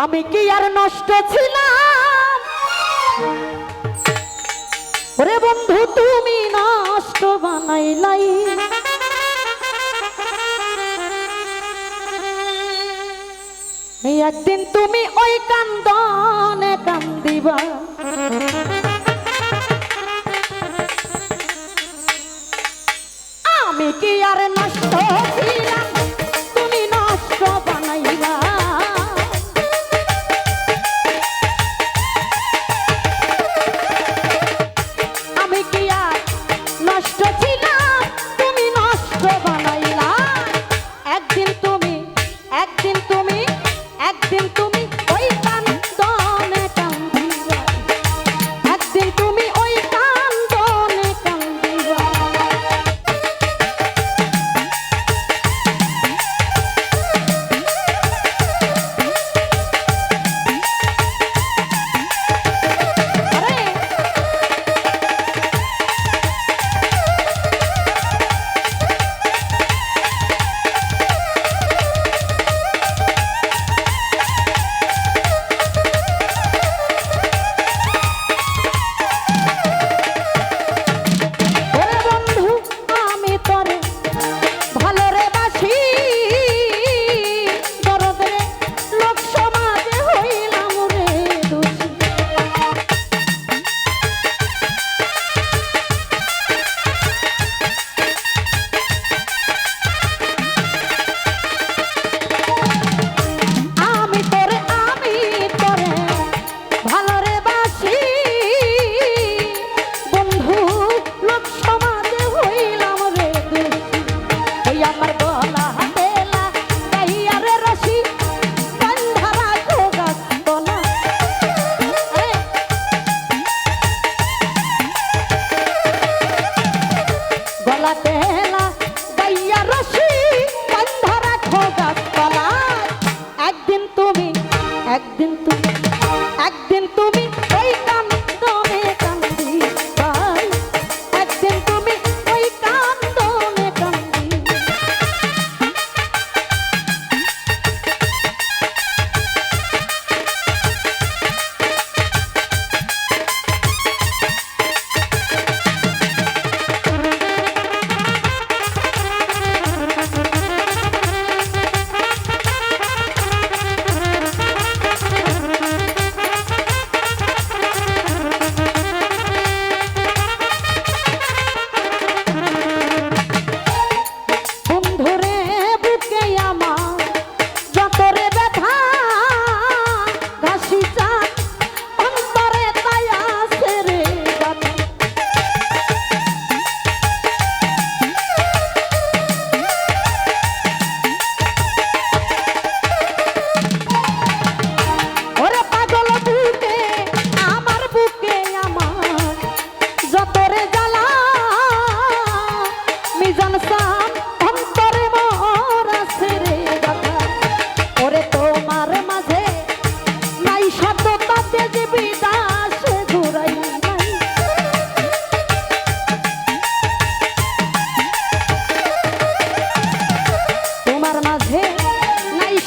আমি কি আর নষ্ট ছিলাম? ওরে বন্ধু, তুমি নষ্ট বানাইলাই। একদিন তুমি ওই কান্দনে কান্দিবা। আমি কি আর নষ্ট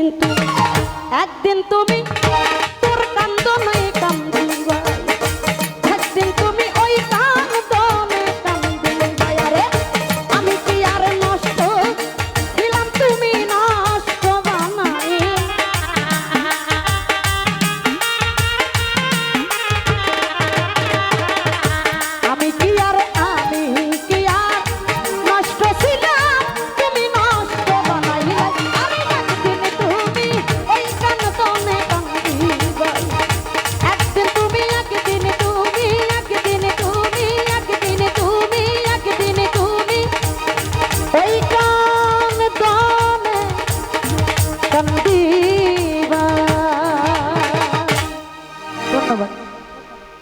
একদিন তুমি একদিন তুমি